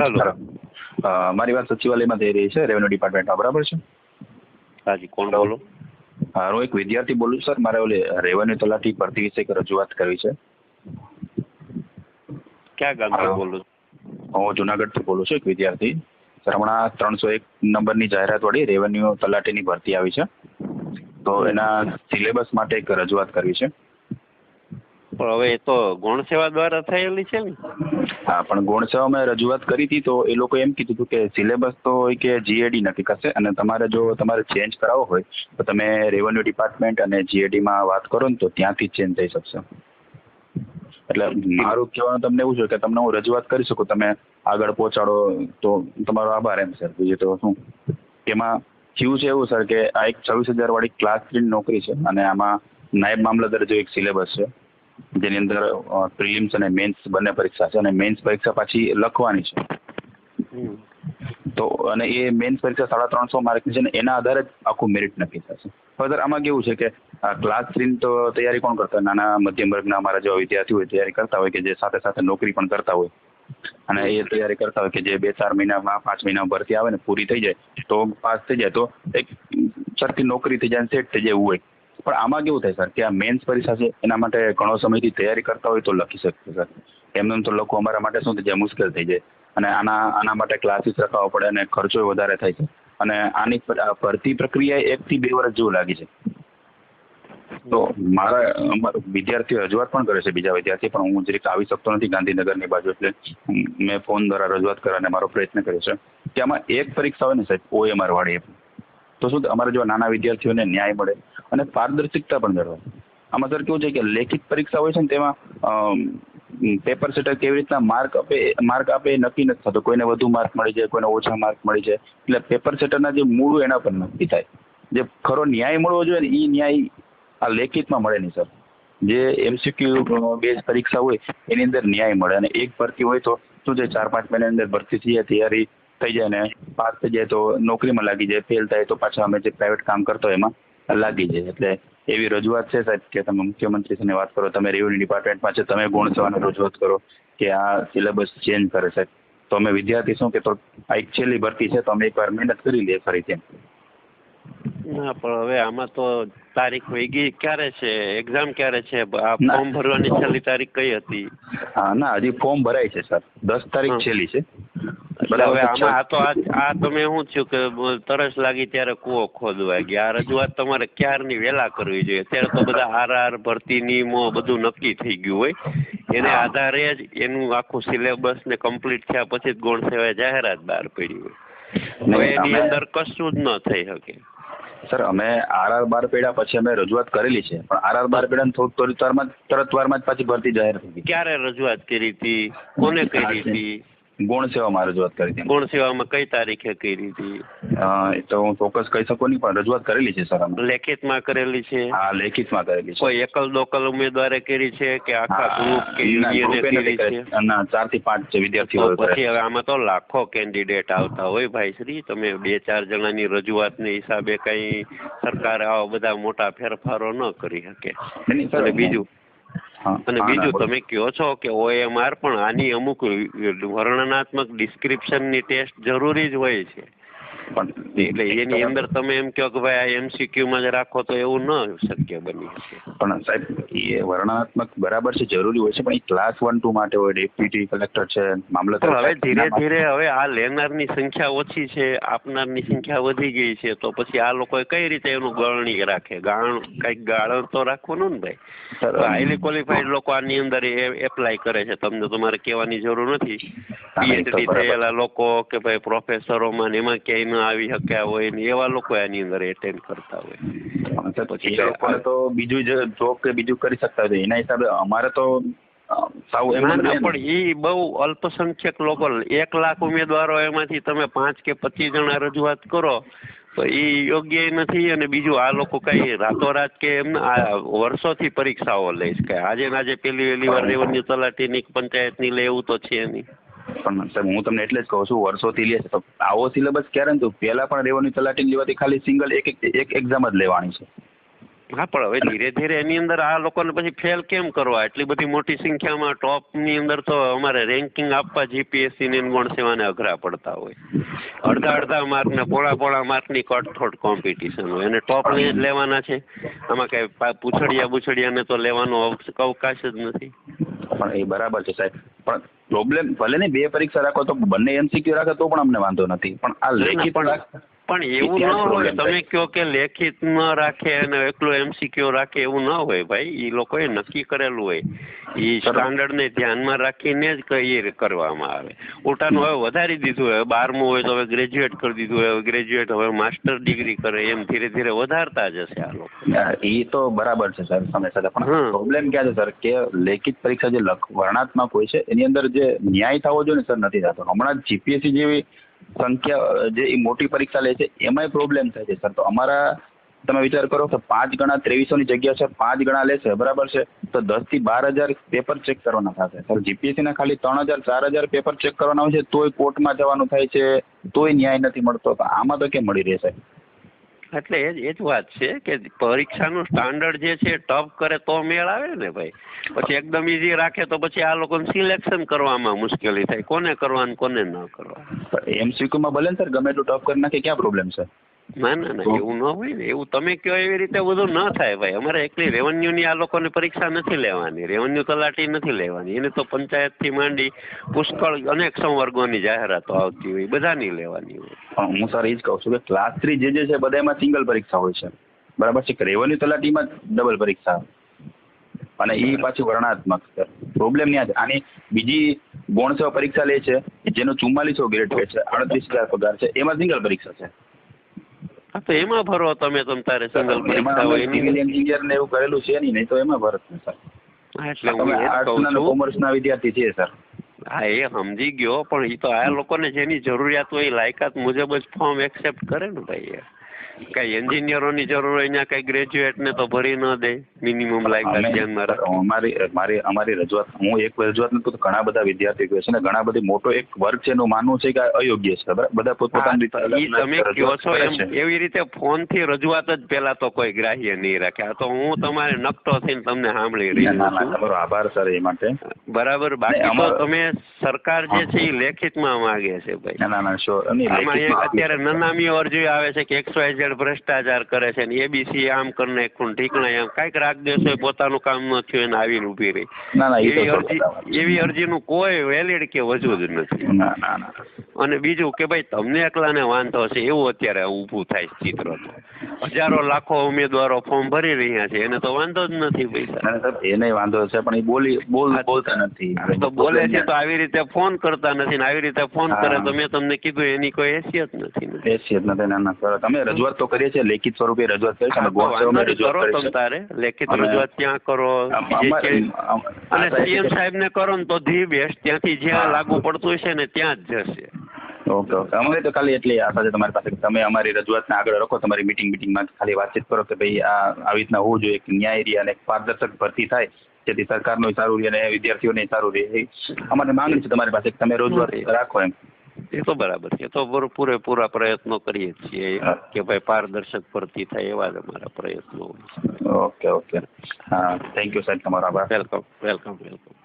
હાલો મારી વાત સચિવાલયમાં થઈ રહી છે રેવન્યુ ડિપાર્ટમેન્ટમાં બરાબર છે? હાજી કોણ બોલો? હા, હું એક વિદ્યાર્થી બોલું સર. મારે ઓલી રેવન્યુ તલાટી ભરતી વિશે એક રજૂઆત કરવી છે. ક્યાં ગામથી બોલું હું જુનાગઢથી બોલું છું એક વિદ્યાર્થી. સર હમણાં ત્રણસો એક નંબરની જાહેરાત વાળી રેવન્યુ તલાટીની ભરતી આવી છે. તો એના સિલેબસ માટે એક રજૂઆત કરવી છે. પણ હવે એ તો ગૌણ સેવા દ્વારા થયેલી છે ને. હા, પણ ગૌણ સેવામાં રજૂઆત કરી હતી તો એ લોકો એમ કીધું હતું કે સિલેબસ તો હોય કે જીએડી નક્કી કરશે અને તમારે જો તમારે ચેન્જ કરાવવો હોય, તો તમે રેવન્યુ ડિપાર્ટમેન્ટ અને જીએડીમાં વાત કરો ને તો ત્યાંથી ચેન્જ થઈ શકશે. એટલે મારું કહેવાનું તમને એવું છે કે તમને હું રજૂઆત કરી શકું, તમે આગળ પહોંચાડો તો તમારો આભાર એમ, સર. બીજું તો શું? એમાં થયું છે એવું, સર, કે આ એક છવ્વીસ હજાર વાળી ક્લાસ થ્રી નોકરી છે અને આમાં નાયબ મામલતદાર જો એક સિલેબસ છે જેની અંદર પ્રિલિમ્સ અને મેન્સ બંને પરીક્ષા છે અને મેન્સ પરીક્ષા પાછી લખવાની છે. તો અને એ મેન્સ પરીક્ષા સાડા ત્રણસો માર્કની છે ને એના આધારે જ આખું મેરિટ નક્કી થશે. ફર્ધર આમાં કેવું છે કે ક્લાસ થ્રીની તો તૈયારી કોણ કરતા? હોય? નાના મધ્યમ વર્ગના અમારા જેવા વિદ્યાર્થી હોય તૈયારી કરતા હોય કે જે સાથે સાથે નોકરી પણ કરતા હોય. અને એ તૈયારી કરતા હોય કે જે બે ચાર મહિનામાં પાંચ મહિનામાં ભરતી આવે ને પૂરી થઈ જાય તો પાસ થઈ જાય. તો એક સરખી નોકરી થઈ જાય સેટ થઈ જાય એવું હોય પણ આમાં કેવું થાય સર કે આ મેન્સ પરીક્ષા છે, એના માટે ઘણો સમયથી તૈયારી કરતા હોય તો લખી શકશે સર એમને એમ તો લખવું અમારા માટે શું થઈ જાય મુશ્કેલ થઈ જાય. અને આના આના માટે ક્લાસીસ રખાવવા પડે અને ખર્ચો વધારે થાય છે. અને આની ભરતી પ્રક્રિયા એક થી બે વર્ષ જેવું લાગે છે. તો મારા વિદ્યાર્થીઓ રજૂઆત પણ કરે છે, બીજા વિદ્યાર્થી પણ હું જરીક આવી શકતો નથી ગાંધીનગરની બાજુ એટલે મેં ફોન દ્વારા રજૂઆત કરવાને મારો પ્રયત્ન કર્યો છે. કે આમાં એક પરીક્ષા હોય ને, સાહેબ ઓએમઆર વાળી તો શું અમારા જેવા નાના વિદ્યાર્થીઓને ન્યાય મળે અને પારદર્શિકતા પણ જળવાય. આમાં સર કેવું છે કે લેખિત પરીક્ષા હોય છે ને તેમાં પેપર સેટર કેવી રીતના માર્ક આપે માર્ક આપે નક્કી નથી થતું. કોઈને વધુ માર્ક મળી જાય, કોઈને ઓછા માર્ક મળી જાય. એટલે પેપર સેટરના જે મૂળ એના પર નક્કી થાય. જે ખરો ન્યાય મળવો જોઈએ ને એ ન્યાય આ લેખિતમાં મળે નહીં સર જે એમસીક્યુ બેઝ પરીક્ષા હોય એની અંદર ન્યાય મળે. અને એક ભરતી હોય તો શું છે? ચાર પાંચ મહિનાની અંદર ભરતી થઈ જાય, તૈયારી થઈ જાય ને પાસ થઈ જાય તો નોકરીમાં લાગી જાય ફેલ થાય તો પાછા અમે જે પ્રાઇવેટ કામ કરતો એમાં લાગી જાય. એટલે એવી રજૂઆત છે સાહેબ કે તમે મુખ્યમંત્રી સાથે વાત કરો તમે રેવન્યુ ડિપાર્ટમેન્ટમાં છે તમે ગુણ સેવાની રજૂઆત કરો કે આ સિલેબસ ચેન્જ કરે સાહેબ તો અમે વિદ્યાર્થી શું કે તો આ એક છેલ્લી ભરતી છે તો અમે એકવાર મહેનત કરી લઈએ ફરીથી ના પણ હવે આમાં તો તારીખ વહી ગઈ ક્યારે છે? એક્ઝામ ક્યારે છે? આ ફોર્મ ભરવાની છેલ્લી તારીખ કઈ હતી? હા ના હજી ફોર્મ ભરાય છે સર દસ તારીખ છેલ્લી છે. એટલે હવે આમાં આ તો આ તમે શું થયું કે તરસ લાગી ત્યારે કૂવો ખોદવા ગયા. આ રજૂઆત તમારે ક્યારની વહેલા કરવી જોઈએ? અત્યારે તો બધા હાર હાર ભરતી નિયમો બધું નક્કી થઈ ગયું હોય. એને આધારે જ એનું આખું સિલેબસ ને કમ્પ્લીટ થયા પછી જ ગૌણ સેવાએ જાહેરાત બહાર પડી હોય. હવે એની અંદર કશું જ ન થઈ શકે. સર અમે આરઆર બાર પેડા પછી અમે રજૂઆત કરેલી છે. પણ આરઆર બાર પેડા થોડું થોડીક વારમાં તરત વારમાં જ પાછી ભરતી જાહેર થઈ ક્યારે રજૂઆત કરી હતી? કોને કરી હતી? ગુણ સેવામાં રજૂઆત કરી હતી. ગુણ સેવામાં કઈ તારીખે કરી હતી? એ તો હું ચોક્કસ કહી શકું નહીં પણ રજૂઆત કરેલી છે સર અમે લેખિતમાં કરેલી છે? હા લેખિતમાં કરેલી છે. કોઈ એકલ દોકલ ઉમેદવારે કરી છે કે આખા ગ્રુપ કે ના, યુનિયને કરી છે? ના ચારથી પાંચ છે વિદ્યાર્થીઓ પછી હવે આમાં તો લાખો કેન્ડિડેટ આવતા હોય ભાઈ શ્રી. તમે બે ચાર જણાની રજૂઆતને હિસાબે કઈ સરકાર આવા બધા મોટા ફેરફારો ન કરી શકે. બીજું? અને બીજું તમે કહો છો કે ઓએમઆર પણ આની અમુક વર્ણનાત્મક ડિસ્ક્રિપ્શનની ટેસ્ટ જરૂરી જ હોય છે. પણ એટલે એની અંદર તમે એમ કહો કે ભાઈ આ એમસીક્યુમાં જ રાખો તો એવું ન શક્ય બની. શકે પણ સાહેબ એ વર્ણનાત્મક બરાબર છે જરૂરી હોય છે પણ એ ક્લાસ વન ટુ માટે હોય ડેપ્યુટી કલેક્ટર છે મામલતદાર હવે ધીરે ધીરે હવે આ લેનારની સંખ્યા ઓછી છે આપનારની સંખ્યા વધી ગઈ છે તો પછી આ લોકો કઈ રીતે એનું ગળણી રાખે? ગાણ કંઈક ગાળણ તો રાખવાનું ને ભાઈ? હાઈલી ક્વોલિફાઈડ લોકો આની અંદર એપ્લાય કરે છે. તમને તમારે કહેવાની જરૂર નથી. પીએચડી થયેલા લોકો કે ભાઈ પ્રોફેસરોમાં એમાં ક્યાંય આવી શક્યા હોય ને એવા લોકો એની અંદર એટેન્ડ કરતા હોય. પછી એ તો બીજું જોબ કે બીજું કરી શકતા હોય એના હિસાબે અમારે તો સાવ એમ. પણ એ બહુ અલ્પસંખ્યક લોકો એક લાખ ઉમેદવારો એમાંથી તમે પાંચ કે પચીસ જણા રજૂઆત કરો તો એ યોગ્ય નથી અને બીજું આ લોકો કઈ રાતોરાત કે એમ વર્ષોથી પરીક્ષાઓ લે છે. કે આજે ને આજે પેલી વેલી વાર રેવન્યુ તલાટીની પંચાયતની લે એવું તો છે નહીં. પણ સાહેબ હું તમને એટલે જ કહું છું વર્ષોથી લે છે. તો આવો સિલેબસ ક્યારે ને તો પહેલા પણ રેવન્યુ તલાટી લેવાથી ખાલી સિંગલ એક એક એક એક્ઝામ જ લેવાની છે. હા પણ હવે ધીરે ધીરે એની અંદર આ લોકોને પછી ફેલ કેમ કરવા? એટલી બધી મોટી સંખ્યામાં ટોપની અંદર તો અમારે રેન્કિંગ આપવા જીપીએસસી ને ગૌણ સેવાને અઘરા પડતા હોય. અડધા અડધા માર્ક ને પોળા પોળા માર્કની કટથોટ કોમ્પિટિશન હોય. અને ટોપને જ લેવાના છે. આમાં કઈ પૂછડિયા પૂછડિયા બુછડિયાને તો લેવાનો અવકાશ જ નથી. પણ એ બરાબર છે સાહેબ. પણ પ્રોબ્લેમ ભલે ને બે પરીક્ષા રાખો તો બંને એમસીક્યુ રાખે તો પણ અમને વાંધો નથી. પણ આ લેખિત પણ એવું ન હોય. તમે કહો કયો કે લેખિત ન રાખે અને એકલું એમસીક્યુ રાખે એવું ન હોય ભાઈ. એ લોકોએ નક્કી કરેલું હોય. એ સ્ટાન્ડર્ડ ને ધ્યાનમાં રાખીને જ કઈ કરવામાં આવે. ઉલટાનું હવે વધારી દીધું હવે બારમું હોય તો હવે ગ્રેજ્યુએટ કરી દીધું હવે ગ્રેજ્યુએટ હવે માસ્ટર ડિગ્રી કરે. એમ ધીરે ધીરે વધારતા જશે આ લોકો. એ તો બરાબર છે સર સમય સાથે. પણ. પ્રોબ્લેમ ક્યાં છે સર? કે લેખિત પરીક્ષા જે વર્ણાત્મક હોય છે એની અંદર જે ન્યાય થવો જોઈએ ને સર નથી થતો. હમણાં જીપીએસસી જેવી સંખ્યા જે એ મોટી પરીક્ષા લે છે, એમાંય પ્રોબ્લેમ થાય છે સર તો અમારા, તમે વિચાર કરો કે પાંચ ગણા ત્રેવીસોની જગ્યા છે, પાંચ ગણા લેશે બરાબર છે? તો દસથી બાર હજાર પેપર ચેક કરવાના થશે. સર જીપીએસસી ના ખાલી ત્રણ હજાર, ચાર હજાર પેપર ચેક કરવાના હોય છે, તોય કોર્ટમાં જવાનું થાય છે, તોય ન્યાય નથી મળતો. આમાં તો કેમ મળી રહેશે? એટલે એ જ એ જ વાત છે કે પરીક્ષાનું સ્ટાન્ડર્ડ જે છે ટફ કરે તો મેળ આવે ને ભાઈ? પછી એકદમ ઈઝી રાખે તો પછી આ લોકોને સિલેક્શન કરવામાં મુશ્કેલી થાય. કોને કરવાનું, કોને ન કરવા એમસીક્યુમાં ભલે સર ગમે એટલું ટફ કરી નાખે, ક્યાં પ્રોબ્લેમ છે? ના ના ના એવું ન હોય ને એવું તમે કહો એવી રીતે બધું ન થાય ભાઈ. અમારે એકલી રેવન્યુની આ લોકોને પરીક્ષા નથી લેવાની રેવન્યુ તલાટી નથી લેવાની. એને તો પંચાયતથી માંડી પુષ્કળ અનેક સંવર્ગોની જાહેરાતો આવતી હોય બધાની લેવાની હોય. પણ હું સર એ જ કહું છું કે ક્લાસ થ્રી જે જે છે બધા એમાં સિંગલ પરીક્ષા હોય છે. બરાબર છે કે રેવન્યુ તલાટીમાં ડબલ પરીક્ષા. અને એ પાછી વર્ણાત્મક છે. પ્રોબ્લેમ ત્યાં છે આની બીજી ગૌણ સેવા પરીક્ષા લે છે જેનો ચુમ્માલીસો ગ્રેડ હોય છે આડત્રીસ હજાર પગાર છે એમાં સિંગલ પરીક્ષા છે. હા તો એમાં ભરો તમે તમ તારે સિંગલ પરીક્ષા હોય એની એન્જિનિયર ને એવું કરેલું છે નહીં નહીં તો એમાં ભરત ને સર. હા, એટલે હું એ કહું છું. કોમર્સ ના વિદ્યાર્થી છે સર. હા એ સમજી ગયો પણ એ તો આ લોકોને જેની જરૂરિયાત હોય લાયકાત મુજબ જ ફોર્મ એક્સેપ્ટ કરે ને ભાઈ કઈ એન્જિનિયરોની જરૂર હોય ત્યાં કઈ ગ્રેજ્યુએટ ને તો ભરી ન દે મિનિમમ લાયકાત અમે- ધ્યાનમાં રાખે અમારી મારી અમારી રજૂઆત હું એક રજૂઆત નથી ઘણા બધા વિદ્યાર્થીઓ છે ને ઘણા બધી મોટો એક વર્ગ છે એનું માનવું છે કે અયોગ્ય છે બરાબર? બધા પોતપોતાની રીતે તમે કહો છો એમ એવી રીતે ફોનથી રજૂઆત જ પેલા તો કોઈ ગ્રાહ્ય નહીં રાખે. આ તો હું તમારે નકતો થઈને તમને સાંભળી રહ્યો છું. તમારો આભાર સર એ માટે. બરાબર બાકી તો તમે સરકાર જે છે એ લેખિતમાં માંગે છે ભાઈ. ના ના ના લેખિતમાં અત્યારે નનામી અરજી આવે છે કે એક્સ વાય ઝેડ ભ્રષ્ટાચાર કરે છે ને એબીસી આમ કરી નાખ્યું ઠીકણા એમ કાંઈક રાખ દેશો પોતાનું કામ ન થયું એને આવીને ઊભી રહી. એવી અરજી એવી અરજીનું કોઈ વેલિડ કે વજૂદ નથી. અને બીજું કે ભાઈ તમને એકલાને વાંધો છે એવું અત્યારે ઊભું થાય ચિત્ર તો હજારો લાખો ઉમેદવારો ફોર્મ ભરી રહ્યા છે એને તો વાંધો જ નથી પૈસા. એને વાંધો છે પણ એ બોલી બોલ બોલતા નથી. તો બોલે છે તો આવી રીતે ફોન કરતા નથી ને આવી રીતે ફોન કરે તો મેં તમને કીધું એની કોઈ હેસિયત નથી હેસિયત નથી ના ના સર તમે રજૂઆત તો કરીએ છીએ લેખિત સ્વરૂપે રજૂઆત કરી છે હા, અમે તો ગૌણ વાંધો સેવામાં નહીં, રજૂઆત કરો તમે તમ તારે લેખિત રજૂઆત ત્યાં કરો અને સીએમ સાહેબ ને કરો ને તો ધી બેસ્ટ ત્યાંથી જ્યાં લાગુ પડતું હશે ને ત્યાં જ જશે. Okay okay. અમારે તો ખાલી એટલી આશા છે તમારી પાસે તમે અમારી રજૂઆતને આગળ રાખો તમારી મીટિંગ મીટિંગમાં ખાલી વાતચીત કરો કે ભાઈ આ આવી રીતના હોવું જોઈએ કે ન્યાય રહે અને પારદર્શક ભરતી થાય જેથી સરકારનું સારું રહે અને વિદ્યાર્થીઓને સારું રહે. અમારે માંગણી છે તમારી પાસે તમે રજૂઆત રાખો એમ. એ તો બરાબર છે. તો પૂરે- પૂરેપૂરા પ્રયત્નો કરીએ છીએ કે ભાઈ પારદર્શક ભરતી થાય એવા જ અમારા પ્રયત્નો ઓકે ઓકે. હા થેન્ક યુ સાહેબ તમારો આભાર. Welcome welcome welcome